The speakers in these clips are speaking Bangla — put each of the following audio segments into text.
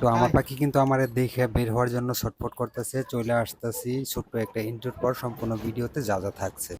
তো আমার পাখি কিন্তু আমার দেখে বের হওয়ার জন্য ছটফট করতেছে চলে আসতেছি ছোট্ট একটা ইন্টার পর সম্পূর্ণ ভিডিওতে যা যা থাকছে।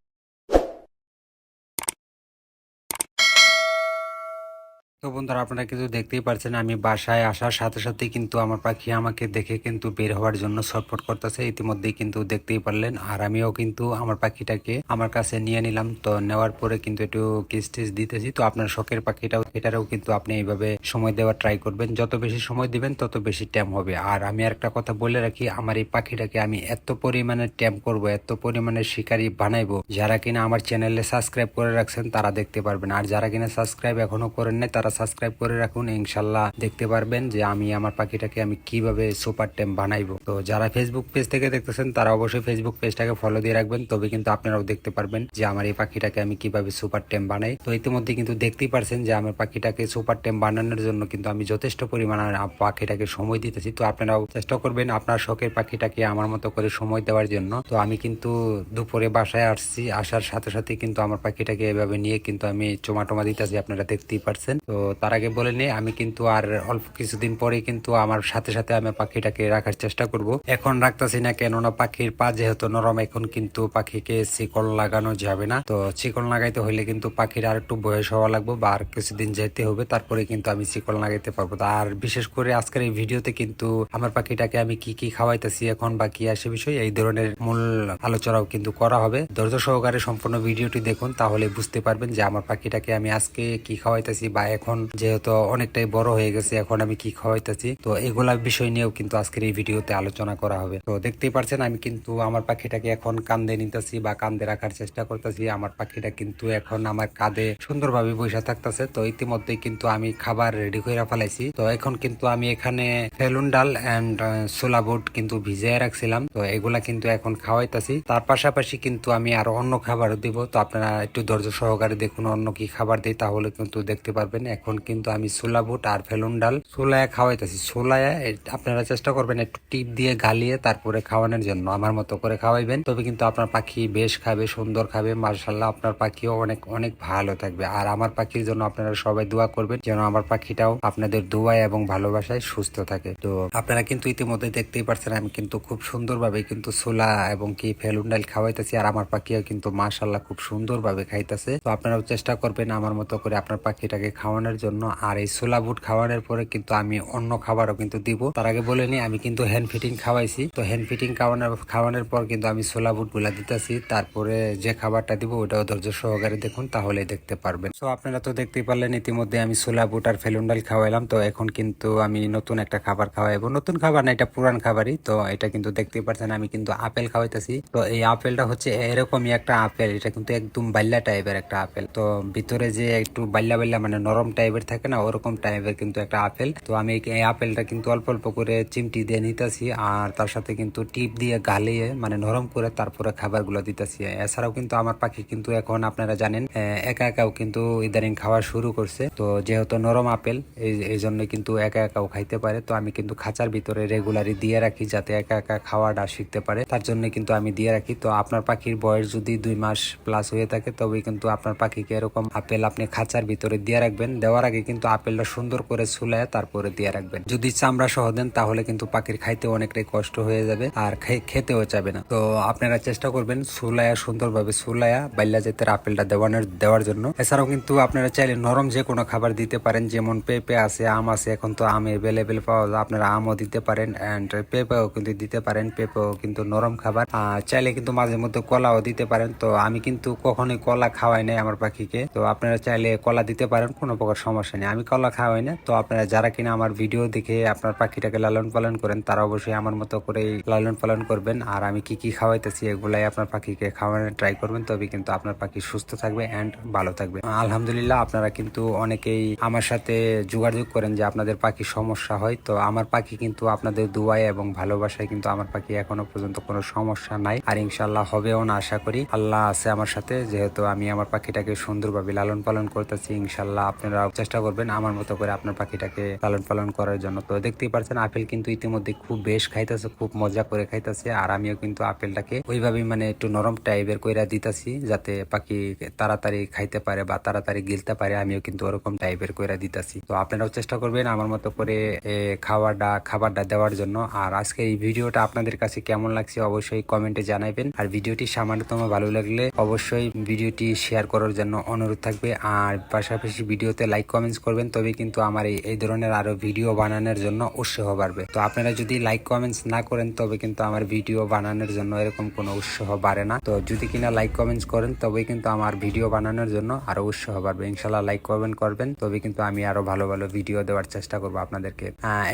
তো বন্ধুরা, আপনারা কিন্তু দেখতেই পারছেন আমি বাসায় আসার সাথে সাথে কিন্তু আমার পাখি আমাকে দেখে কিন্তু বের হওয়ার জন্য ছটফট করতেছে। ইতিমধ্যেই কিন্তু দেখতেই পারলেন আর আমিও কিন্তু আমার পাখিটাকে আমার কাছে নিয়ে নিলাম। তো নেওয়ার পরে কিন্তু একটু কিস টিস দিতেছি। তো আপনার শখের পাখিটাও, এটারও কিন্তু আপনি এইভাবে সময় দেওয়ার ট্রাই করবেন। যত বেশি সময় দিবেন, তত বেশি ট্যাম হবে। আর আমি একটা কথা বলে রাখি, আমার এই পাখিটাকে আমি এত পরিমাণে ট্যাম করব, এত পরিমাণে শিকারি বানাইবো, যারা কিনা আমার চ্যানেলে সাবস্ক্রাইব করে রাখছেন, তারা দেখতে পারবেন। আর যারা কিনা সাবস্ক্রাইব এখনও করেন নাই, তারা সাবস্ক্রাইব করে রাখুন, ইনশাল্লাহ দেখতে পারবেন যে আমি, আমার পাখিটাকে আমি কীভাবে সুপার টেম বানাইবো। তো যারা ফেসবুক পেজ থেকে দেখতেছেন, তারা অবশ্যই ফেসবুক পেজটাকে ফলো দিয়ে রাখবেন, তবে কিন্তু আপনারাও দেখতে পারবেন যে আমার এই পাখিটাকে আমি কীভাবে সুপার টেম বানাই। তো ইতিমধ্যে কিন্তু দেখতেই পারছেন যে আমার পাখিটাকে সুপার টেম বানানোর জন্য কিন্তু আমি যথেষ্ট পরিমাণে পাখিটাকে সময় দিতেছি। তো আপনারাও চেষ্টা করবেন আপনার শখের পাখিটাকে আমার মতো করে সময় দেওয়ার জন্য। তো আমি কিন্তু দুপুরে বাসায় আসছি, আসার সাথে সাথে কিন্তু আমার পাখিটাকে এভাবে নিয়ে কিন্তু আমি চোমা টোমা দিতেছি, আপনারা দেখতেই পারছেন। তো তার আগে বলে নিই আমি কিন্তু আর অল্প কিছুদিন পরে কিন্তু আমার সাথে সাথে আমি পাখিটাকে রাখার চেষ্টা করব। এখন রাখতেছি না কেননা পাখির পা যেহেতু নরম, এখন কিন্তু পাখিকে শিকল লাগানো যাবে না। তো শিকল লাগাইতে হইলে কিন্তু পাখির আর একটু বয়স হওয়া লাগবে বা আর কিছুদিন যেতে হবে, তারপরে কিন্তু আমি শিকল লাগাইতে পারব। আর বিশেষ করে আজকের এই ভিডিওতে কিন্তু আমার পাখিটাকে আমি কি কি খাওয়াইতেছি এখন বা কি আসে বিষয়, এই ধরনের মূল আলোচনাও কিন্তু করা হবে। ধৈর্য সহকারে সম্পূর্ণ ভিডিওটি দেখুন, তাহলে বুঝতে পারবেন যে আমার পাখিটাকে আমি আজকে কি খাওয়াইতেছি বা এখন যেহেতু অনেকটাই বড় হয়ে গেছে, এখন আমি কি খাওয়াইতেছি? তো এগুলা বিষয় নিয়েও কিন্তু আজকের এই ভিডিওতে আলোচনা করা হবে। তো দেখতেই পারছেন, আমি কিন্তু আমার পাখিটাকে এখন কান্দে নিতেছি বা কান্দে রাখার চেষ্টা করতেছি। আমার পাখিটা কিন্তু এখন আমার কাঁধে সুন্দরভাবে বসে থাকতেছে। তো ইতিমধ্যে কিন্তু আমি খাবার রেডি করে ফেলাইছি। তো এখন কিন্তু আমি এখানে ফেলুন ডাল অ্যান্ড সোলা বুট কিন্তু ভিজিয়ে রাখছিলাম। তো এগুলা কিন্তু এখন খাওয়াইতেছি। তার পাশাপাশি কিন্তু আমি আরও অন্য খাবারও দিব। তো আপনারা একটু ধৈর্য সহকারে দেখুন অন্য কি খাবার দিই, তাহলে কিন্তু দেখতে পারবেন। এখন কিন্তু আমি সোলা বুট আর ফেলুন ডাল সোলায়া খাওয়াইতেছি। সোলায়া আপনারা চেষ্টা করবেন একটু টিপ দিয়ে গালিয়ে তারপরে খাওয়ানোর জন্য। আমার মতো করে খাওয়াইবেন। তবে কিন্তু আপনার পাখি বেশ খাবে, সুন্দর খাবে। মার্শাল্লাহ আপনার পাখিও অনেক অনেক ভালো থাকবে। আর আমার পাখির জন্য আপনারা সবাই দোয়া করবেন যেন আমার পাখিটাও আপনাদের দোয়ায় এবং ভালোবাসায় সুস্থ থাকে। তো আপনারা কিন্তু ইতিমধ্যে দেখতেই পারছেন, আমি কিন্তু খুব সুন্দরভাবে কিন্তু সোলা এবং কি ফেলুন ডাল খাওয়াইতেছি। আর আমার পাখিও কিন্তু মার্শাল্লাহ খুব সুন্দরভাবে খাইতেছে। তো আপনারাও চেষ্টা করবেন আমার মতো করে আপনার পাখিটাকে খাওয়ানোর জন্য। আর এই সোলা বুট খাওয়ানোর পরে কিন্তু আমি অন্য খাবারও কিন্তু দিব। তার আগে বলে নি, আমি কিন্তু হ্যান্ড ফিটিং খাওয়াইছি। তো হ্যান্ড ফিটিং খাওয়ানোর খাওয়ানোর পর কিন্তু আমি সোলা বুটগুলা দিতেছি। তারপরে যে খাবারটা দিব, ওটাও ধৈর্য সহকারে দেখুন তাহলে দেখতে পারবেন। তো আপনারা তো দেখতেই পারলেন, ইতিমধ্যে আমি সোলা বুট আর ফেলুন্ডাল খাওয়াইলাম। তো এখন কিন্তু আমি নতুন একটা খাবার খাওয়াইবো। নতুন খাবার না, এটা পুরান খাবারই। তো এটা কিন্তু দেখতেই পাচ্ছেন আমি কিন্তু আপেল খাওয়াইতেছি। তো এই আপেলটা হচ্ছে এরকমই একটা আপেল। এটা কিন্তু একদম বাল্যা টাইপের একটা আপেল। তো ভিতরে যে একটু বাল্যা বাল্যা মানে নরম টাইপের থাকে না, ওরকম টাইপের কিন্তু একটা আপেল। তো আমি এই আপেলটা কিন্তু অল্প অল্প করে চিমটি দিয়ে নিতেছি, আর তার সাথে কিন্তু টিপ দিয়ে গালিয়ে মানে নরম করে তারপরে খাবারগুলো দিতেছি। এছাড়াও কিন্তু আমার পাখি কিন্তু এখন আপনারা জানেন একা একাও কিন্তু ইদানিং খাওয়া শুরু করছে। তো যেহেতু নরম আপেল, এই জন্য কিন্তু একা একাও খাইতে পারে। তো আমি কিন্তু খাঁচার ভিতরে রেগুলারই দিয়ে রাখি যাতে একা একা খাওয়াটা শিখতে পারে। তার জন্য কিন্তু আমি দিয়ে রাখি। তো আপনার পাখির বয়স যদি দুই মাস প্লাস হয়ে থাকে তবে কিন্তু আপনার পাখিকে এরকম আপেল আপনি খাঁচার ভিতরে দিয়ে রাখবেন। দেওয়ার আগে কিন্তু আপেলটা সুন্দর করে সুলায় তারপরে দিয়ে রাখবেন। যদি চামড়া সহ দেন, তাহলে কিন্তু পাখির খাইতে অনেকটাই কষ্ট হয়ে যাবে আর খেতেও চাবে না। তো আপনারা চেষ্টা করবেন সুলায়া সুন্দরভাবে সুলায়া বাইল্লা জাতের আপেলটা দেওয়ানোর দেওয়ার জন্য। এছাড়াও কিন্তু আপনারা চাইলে নরম যে কোনো খাবার দিতে পারেন, যেমন পেঁপে আছে, আম আছে, এখন তো আম এভেলেবেল পাওয়া যায়। আপনারা আমও দিতে পারেন অ্যান্ড পেঁপেও কিন্তু দিতে পারেন, পেঁপেও কিন্তু নরম খাবার। চাইলে কিন্তু মাঝে মধ্যে কলাও দিতে পারেন। তো আমি কিন্তু কখনোই কলা খাওয়াই নাই আমার পাখিকে। তো আপনারা চাইলে কলা দিতে পারেন, কোনো প্রকার সমস্যা নেই। আমি কলা খাওয়াই না। তো আপনারা যারা কিনা আমার ভিডিও দেখে আপনার পাখিটাকে লালন পালন করেন, তারা অবশ্যই আমার মতো করে লালন পালন করবেন। আর আমি কি কি খাওয়াইতেছি এগুলাই আপনার পাখিকে খাওয়ানোর ট্রাই করবেন। তবে কিন্তু আপনার পাখি সুস্থ থাকবে অ্যান্ড ভালো থাকবে। আলহামদুলিল্লাহ আপনারা কিন্তু অনেকেই আমার সাথে যোগাযোগ করেন যে আপনাদের পাখি সমস্যা হয়। তো আমার পাখি কিন্তু আপনাদের দুয়ায় এবং ভালোবাসায় কিন্তু আমার পাখি এখনও পর্যন্ত কোনো সমস্যা নাই। আর ইনশাল্লাহ হবেও না আশা করি। আল্লাহ আছে আমার সাথে। যেহেতু আমি আমার পাখিটাকে সুন্দরভাবে লালন পালন করতেছি ইনশাল্লাহ আপনারা চেষ্টা করবেন আমার মতো করে আপনার পাখিটাকে লালন পালন করার জন্য। তো দেখতেই পারছেন, আপেল কিন্তু ইতিমধ্যে খুব বেশ খাইতেছে, খুব মজা করে খাইতেছে। আর আমিও কিন্তু আপেলটাকে ওইভাবেই মানে একটু নরম টাইপের কইরা দিতেছি, যাতে পাখি তাড়াতাড়ি খাইতে পারে বা তাড়াতাড়ি গিলতে পারে, আমিও কিন্তু ওরকম টাইপের কইরা দিতেছি। তো আপনারাও চেষ্টা করবেন আমার মতো করে খাওয়াটা, খাবারটা দেওয়ার জন্য। আর আজকে এই ভিডিওটা আপনাদের কাছে কেমন লাগছে অবশ্যই কমেন্টে জানাবেন আর ভিডিওটি সামান্যতম ভালো লাগলে অবশ্যই ভিডিওটি শেয়ার করার জন্য অনুরোধ থাকবে। আর পাশাপাশি ভিডিওতে লাইক কমেন্টস করবেন তবে কিন্তু আমার এই ধরনের আরও ভিডিও বানানোর জন্য উৎসাহ বাড়বে। তো আপনারা যদি লাইক কমেন্টস না করেন, তবে কিন্তু আমার ভিডিও বানানোর জন্য এরকম কোনো উৎসাহ বাড়ে না। তো যদি কিনা লাইক কমেন্টস করেন তবে কিন্তু আমার ভিডিও বানানোর জন্য আরও উৎসাহ বাড়বে। ইনশাল্লাহ লাইক কমেন্ট করবেন তবে কিন্তু আমি আরও ভালো ভালো ভিডিও দেওয়ার চেষ্টা করব আপনাদেরকে।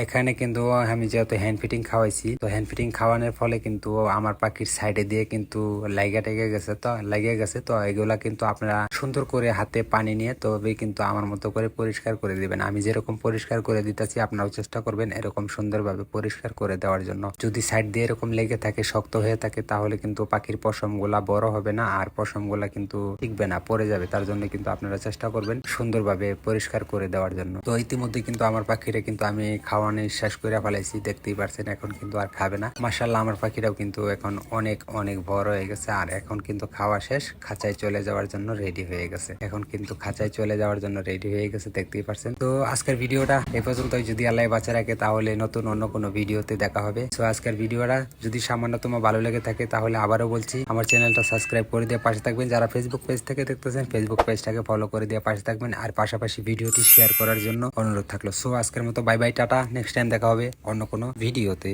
এখানে কিন্তু আমি যেহেতু হ্যান্ড ফিটিং খাওয়াইছি, তো হ্যান্ড ফিটিং খাওয়ানোর ফলে কিন্তু আমার পাখির সাইডে দিয়ে কিন্তু লাইগা টেগে গেছে, তো লেগে গেছে, তো এগুলা কিন্তু আপনারা সুন্দর করে হাতে পানি নিয়ে তবে কিন্তু আমার মতো করে পরিষ্কার করে দিবেন। আমি যেরকম পরিষ্কার করে দিতেছি, আপনারাও চেষ্টা করবেন এরকম সুন্দরভাবে পরিষ্কার করে দেওয়ার জন্য। যদি সাইড দিয়ে এরকম লেগে থাকে, শক্ত হয়ে থাকে, তাহলে কিন্তু পাখির পশমগুলা বড় হবে না, আর পশমগুলা কিন্তু টিকবে না, পড়ে যাবে। তার জন্য কিন্তু আপনারা চেষ্টা করবেন সুন্দরভাবে পরিষ্কার করে দেওয়ার জন্য। তো ইতিমধ্যে কিন্তু আমার পাখিরা কিন্তু আমি খাওয়ানো শেষ করে ফেলাইছি, দেখতেই পারছেন, এখন কিন্তু আর খাবে না। মাসাল্লাহ আমার পাখিরাও কিন্তু এখন অনেক অনেক বড় হয়ে গেছে, আর এখন কিন্তু খাওয়া শেষ, খাঁচায় চলে যাওয়ার জন্য রেডি হয়ে গেছে। এখন কিন্তু খাঁচায় চলে যাওয়ার জন্য রেডি হয়ে গেছে, দেখতেই পারছেন। তো আজকের ভিডিওটা এ পর্যন্ত যদি আল্লাহ বাঁচা রাখে, তাহলে নতুন অন্য কোনো ভিডিওতে দেখা হবে। তো আজকের ভিডিওটা যদি সামান্যতম ভালো লেগে থাকে, তাহলে আবারও বলছি, আমার চ্যানেলটা সাবস্ক্রাইব করে দিয়ে পাশে থাকবেন। যারা ফেসবুক পেজ থেকে দেখতেছেন ফেসবুক পেজটাকে ফলো করে দিয়ে পাশে থাকবেন। আর পাশাপাশি ভিডিওটি শেয়ার করার জন্য অনুরোধ থাকল। সো আজকের মতো bye bye tata. Next time দেখা হবে অন্য কোনো ভিডিওতে।